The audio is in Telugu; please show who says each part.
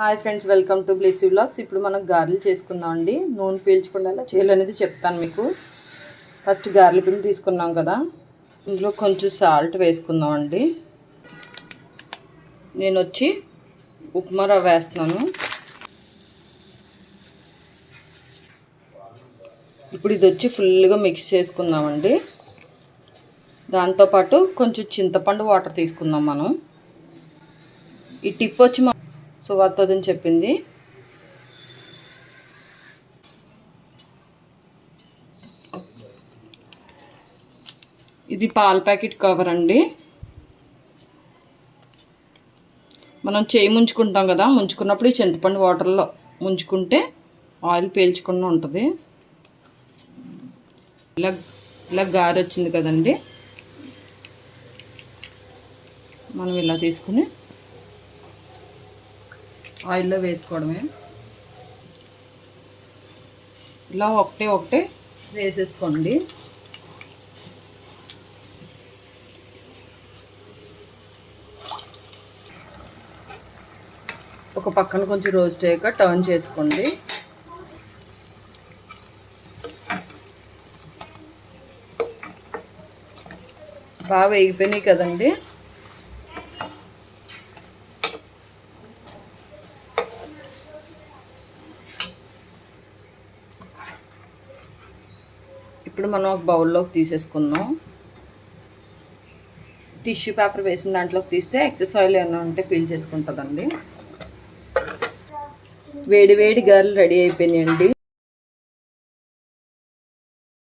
Speaker 1: Hi friends welcome to bless vlogs ఇప్పుడు మనం గారెలు చేసుకుందాం అండి. నూనె పీల్చకుండా ఎలా చేయాలనేది చెప్తాను మీకు. ఫస్ట్ గారెల పిండి తీసుకున్నాం కదా. ఇందులో కొంచెం సాల్ట్ వేసుకుందాం అండి. నేను వచ్చి ఉప్మా రవ్వ వేస్తున్నాను. ఇప్పుడు ఇది వచ్చి ఫుల్గా మిక్స్ చేసుకుందామండి దాంతోపాటు కొంచెం చింతపండు వాటర్ తీసుకుందాం మనం. ఈ టిప్ వచ్చి మా సువార్తదని చెప్పింది. ఇది పాల ప్యాకెట్ కవర్ అండి. మనం చేయి ముంచుకుంటాం కదా ముంచుకున్నప్పుడు ఈ చింతపండు వాటర్లో ముంచుకుంటే ఆయిల్ పీల్చకుండా ఉంటుంది. ఇలా ఇలా గారి వచ్చింది కదండి. మనం ఇలా తీసుకుని ఆయిల్లో వేసుకోవడమే. ఇలా ఒకటే ఒకటే వేసేసుకోండి. ఒక పక్కన కొంచెం రోస్ట్ అయ్యాక టర్న్ చేసుకోండి. బాగా వేగిపోయినాయి కదండి. ఇప్పుడు మనం ఒక బౌల్లోకి తీసేసుకుందాం. టిష్యూ పేపర్ వేసిన దాంట్లోకి తీస్తే ఎక్సెస్ ఆయిల్ ఏమైనా ఉంటే పీల్ చేసుకుంటుందండి. వేడి వేడి గారెలు రెడీ అయిపోయినాయండి.